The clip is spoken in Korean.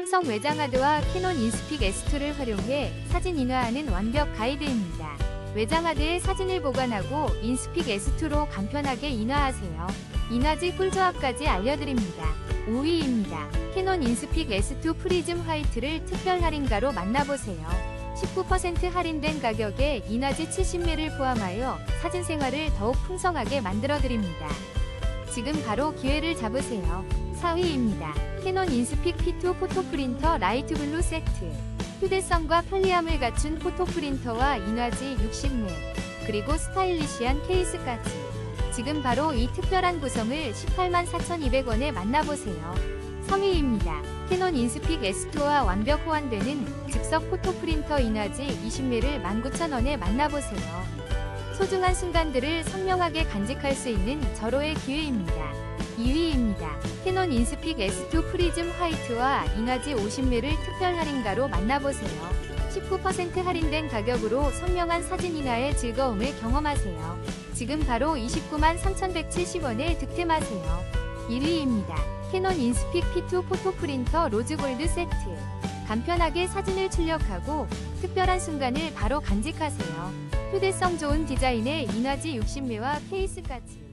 삼성 외장하드와 캐논 인스픽 S2를 활용해 사진 인화하는 완벽 가이드입니다. 외장하드에 사진을 보관하고 인스픽 S2로 간편하게 인화하세요. 인화지 꿀조합까지 알려드립니다. 5위입니다. 캐논 인스픽 S2 프리즘 화이트를 특별 할인가로 만나보세요. 19% 할인된 가격에 인화지 70매를 포함하여 사진 생활을 더욱 풍성하게 만들어드립니다. 지금 바로 기회를 잡으세요. 4위입니다. 캐논 인스픽 P2 포토프린터 라이트 블루 세트. 휴대성과 편리함을 갖춘 포토프린터와 인화지 60매, 그리고 스타일리시한 케이스까지. 지금 바로 이 특별한 구성을 184,200원에 만나보세요. 3위입니다. 캐논 인스픽 S2와 완벽 호환되는 즉석 포토프린터 인화지 20매를 19,000원에 만나보세요. 소중한 순간들을 선명하게 간직할 수 있는 절호의 기회입니다. 2위입니다. 캐논 인스픽 S2 프리즘 화이트와 인화지 50매를 특별 할인가로 만나보세요. 19% 할인된 가격으로 선명한 사진 인화의 즐거움을 경험하세요. 지금 바로 29만 3,170원에 득템하세요. 1위입니다. 캐논 인스픽 P2 포토 프린터 로즈골드 세트. 간편하게 사진을 출력하고 특별한 순간을 바로 간직하세요. 휴대성 좋은 디자인의 인화지 60매와 케이스까지.